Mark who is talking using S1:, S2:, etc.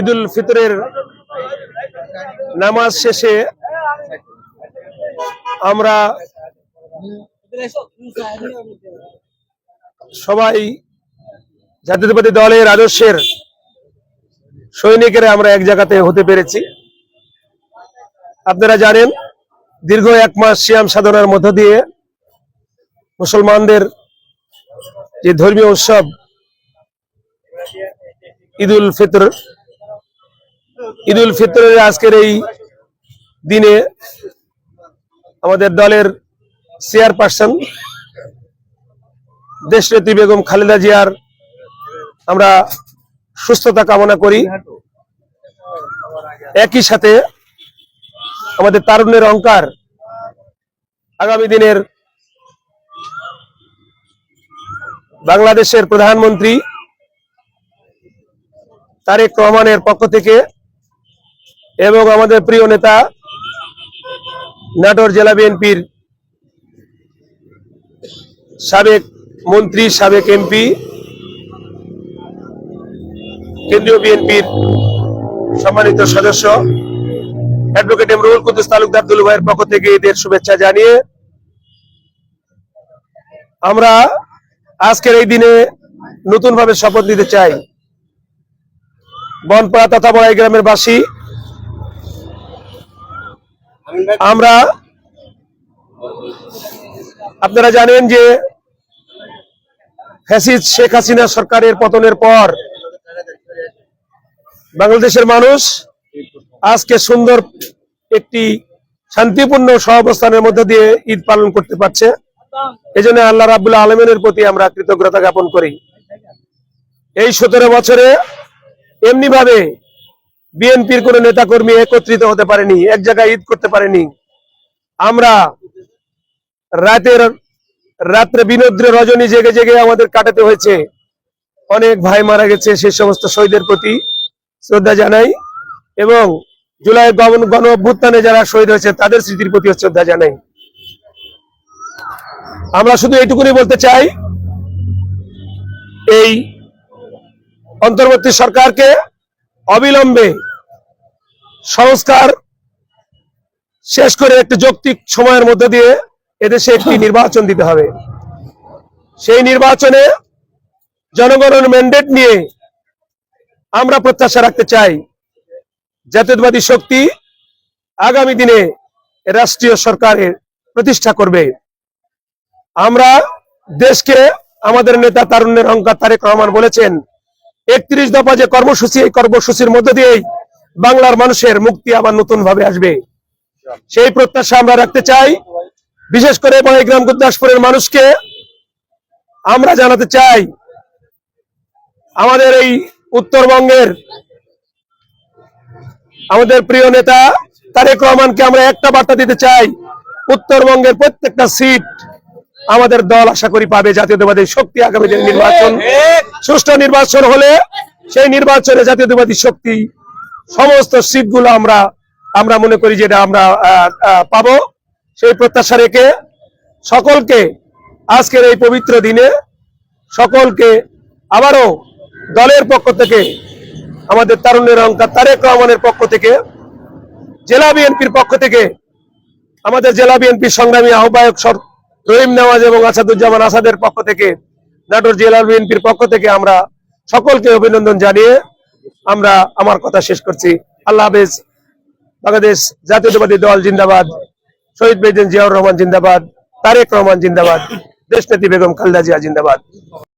S1: ঈদুল ফিতরের নামাজ শেষে আমরা সবাই জাতীয়তাবাদী দলের আদর্শের সৈনিকেরা আমরা এক জায়গাতে হতে পেরেছি। আপনারা জানেন, দীর্ঘ এক মাস সিয়াম সাধনার মধ্য দিয়ে মুসলমানদের যে ধর্মীয় উৎসব ঈদুল ফিতর ঈদুল ফিতরের আজকের এই দিনে আমাদের দলের চেয়ারপারসন দেশনেত্রী বেগম খালেদা জিয়ার আমরা সুস্থতা কামনা করি। একই সাথে আমাদের তারুণ্যের অহংকার আগামী দিনের বাংলাদেশের প্রধানমন্ত্রী তারেক রহমানের পক্ষ থেকে এবং আমাদের প্রিয় নেতা নাটোর জেলা বিএনপির সাবেক মন্ত্রী, সাবেক এমপি, কেন্দ্রীয় বিএনপির সম্মানিত সদস্য অ্যাডভোকেট এমরুল কুদ্দুস তালুকদার দুলু ভাইয়ের পক্ষ থেকে ঈদের শুভেচ্ছা জানিয়ে আমরা আজকের এই দিনে নতুন ভাবে শপথ নিতে চাই। বনপাড়া তথা বড়াই গ্রামের বাসী আমরা আপনারা জানেন যে ফ্যাসিদ শেখ হাসিনা সরকারের পতনের পর বাংলাদেশের মানুষ আজকে সুন্দর একটি শান্তিপূর্ণ সহাবস্থানের মধ্যে দিয়ে ঈদ পালন করতে পারছে। এই জন্য আল্লাহ রাবুল্লাহ আলমিনের প্রতি আমরা কৃতজ্ঞতা জ্ঞাপন করি। এই সতেরো বছরে এমনি ভাবে বিএনপির কোন নেতাকর্মী একত্রিত হতে পারেনি, এক জায়গায় ঈদ করতে পারেনি। আমরা রাতের, রাত্রে বিনোদ্রে রজনী জেগে জেগে আমাদের কাটাতে হয়েছে। অনেক ভাই মারা গেছে সেই সমস্ত শহীদের প্রতি শ্রদ্ধা জানাই এবং জুলাই গণ গণ অভ্যুত্থানে যারা শহীদ হয়েছে তাদের স্মৃতির প্রতি শ্রদ্ধা জানাই। আমরা শুধু এইটুকুনি বলতে চাই, এই অন্তর্বর্তী সরকারকে অবিলম্বে সংস্কার শেষ করে একটি যৌক্তিক সময়ের মধ্যে দিয়ে এদেশে একটি নির্বাচন দিতে হবে। সেই নির্বাচনে জনগণের ম্যান্ডেট নিয়ে আমরা প্রত্যাশা রাখতে চাই জাতীয়তাবাদী শক্তি আগামী দিনে রাষ্ট্রীয় সরকারের প্রতিষ্ঠা করবে। আমরা দেশকে আমাদের নেতা তারুণ্যের অহংকার তারেক রহমান বলেছেন একত্রিশ দফা যে কর্মসূচি, এই কর্মসূচির মধ্য দিয়েই বাংলার মানুষের মুক্তি আবার নতুন ভাবে আসবে। সেই প্রত্যাশা আমরা রাখতে চাই। বিশেষ করে বড়াইগ্রাম গুরদাসপুরের মানুষকে আমরা জানাতে চাই, আমাদের এই উত্তরবঙ্গের আমাদের প্রিয় নেতা তারেক রহমানকে আমরা একটা বার্তা দিতে চাই, উত্তরবঙ্গের প্রত্যেকটা সিট আমাদের দল আশা করি পাবে জাতীয়তাবাদী শক্তি আগামী দিন নির্বাচন। সুষ্ঠু নির্বাচন হলে সেই নির্বাচনে জাতীয়তাবাদী শক্তি সমস্ত সিটগুলো আমরা আমরা মনে করি যেটা আমরা পাবো। সেই প্রত্যাশা রেখে সকলকে আজকের এই পবিত্র দিনে সকলকে আবারও দলের পক্ষ থেকে, আমাদের তারুণ্যের অঙ্কার তারেক রহমানের পক্ষ থেকে, জেলা বিএনপির পক্ষ থেকে, আমাদের জেলা বিএনপির সংগ্রামী আহ্বায়ক রহিম নেওয়াজ এবং আসাদুজ্জামান আসাদের পক্ষ থেকে, নাটোর জেলা বিএনপির পক্ষ থেকে আমরা সকলকে অভিনন্দন জানিয়ে আমরা আমার কথা শেষ করছি। আল্লাহ হাফেজ। বাংলাদেশ জাতীয়তাবাদী দল জিন্দাবাদ, শহীদ বেদিন জিয়াউর রহমান জিন্দাবাদ, তারেক রহমান জিন্দাবাদ, দেশনেত্রী বেগম খালদা জিয়া জিন্দাবাদ।